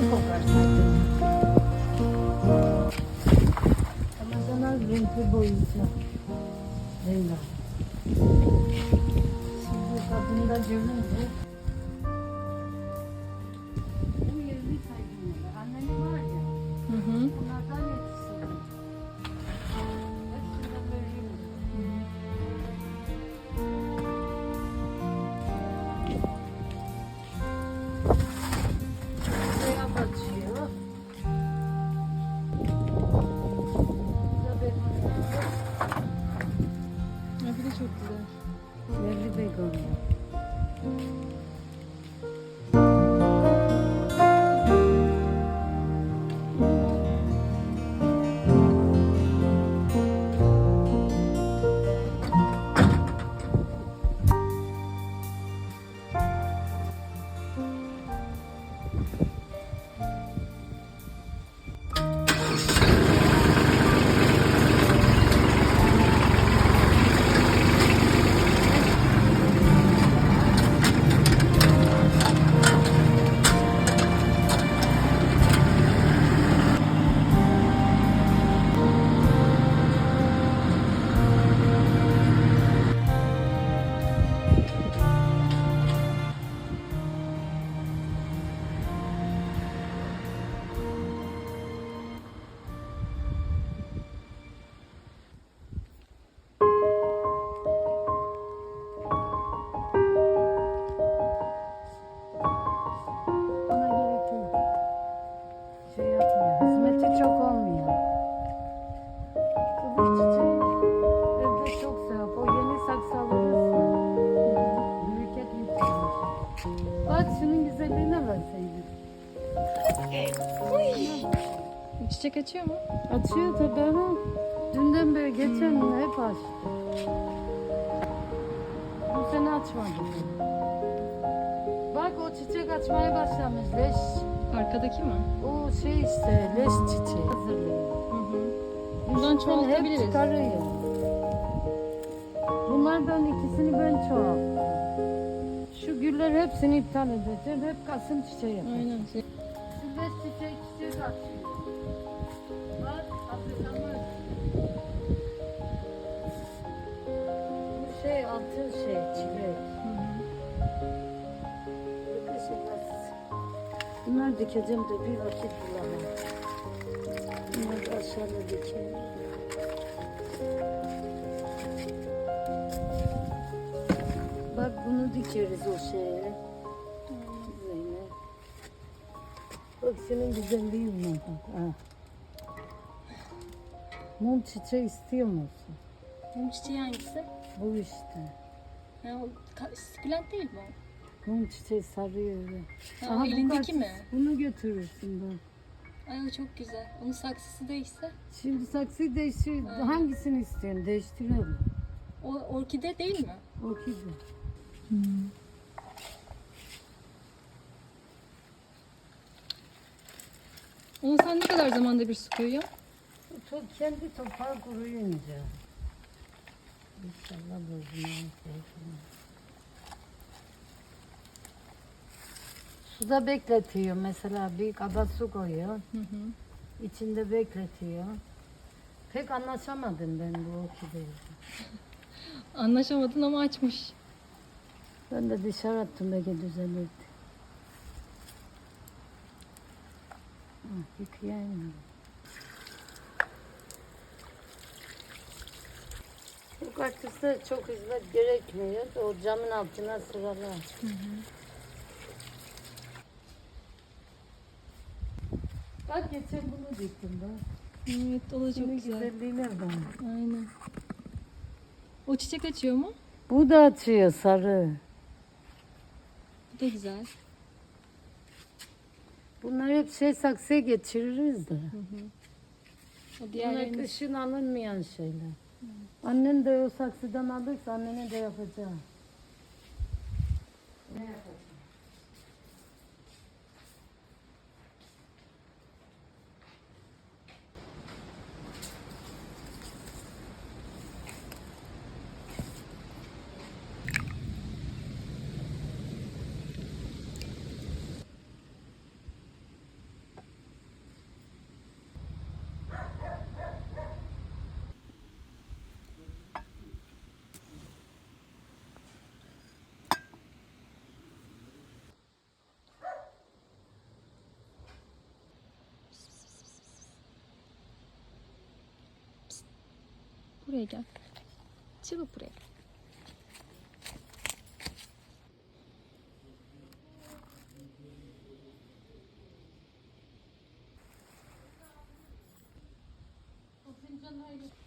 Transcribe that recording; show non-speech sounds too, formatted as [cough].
de comprar. Amazonas bem que bonito. Vem lá. Se eu ficar com Amém. Evde çok sevap. O yeni. Bereket yükselmiş. Bak şunun güzelliğine baksaydın. Bu çiçek açıyor mu? Açıyor tabii ama dünden beri geçen gün hep açtı. Bu sene açmadı. Bak o çiçek açmaya başlamış. Leş. Arkadaki mi? O şey işte leş çiçeği hazırlıyor. Bundan çoğaltabiliriz. Hep çıkarıyor. Bunlardan ikisini ben çoğalttım. Şu güller hepsini iptal edeceğim. Hep Kasım çiçeği yapacağım. Aynen. Leş çiçeği çiçek açıyor. Bak Afrika'mız. Bu şey altın şey çilek. Hı hı. Yakışılmaz. Bunlar dikeceğim de bir vakit bulamam. Da aşağıda dikeyim. Bak bunu dikeriz o şeye. Zeynep. Bak senin güzelliği buna bak. Ha. Mum çiçeği istiyor musun? Bunun çiçeği hangisi? Bu işte. Ha, o ka- değil mi o? Mum çiçeği sarıyor öyle. Ha, o bu elindeki bak, mi? Bunu götürürsün bak. Ay o çok güzel. Onun saksısı değişse. Şimdi saksıyı değiştir. Ha. Hangisini istiyorsun? Değiştirelim. O orkide değil mi? Orkide. Onu sen ne kadar zamanda bir su koyuyorsun? Bu to- kendi toprağı kuruyunca. İnşallah bozulmaz. Suda bekletiyor mesela bir kaba su koyuyor. Hı hı. içinde bekletiyor. Pek anlaşamadım ben bu orkideyle. [laughs] Anlaşamadın ama açmış. Ben de dışarı attım belki düzelirdi. Ah, yıkayayım. Bu kaktüste çok hizmet gerekmiyor. O camın altına sıralar. Bak geçen bunu diktim ben. Evet o da çok Şunun güzel. güzelliğine bak. Aynen. O çiçek açıyor mu? Bu da açıyor sarı. Bu da güzel. Bunlar hep şey saksıya geçiririz de. O Bunlar diğerlerini kışın alınmayan şeyler. Annen de o saksıdan alırsa annene de yapacağım. 얘기 야. 치부 프 레. 괜찮아 이 거.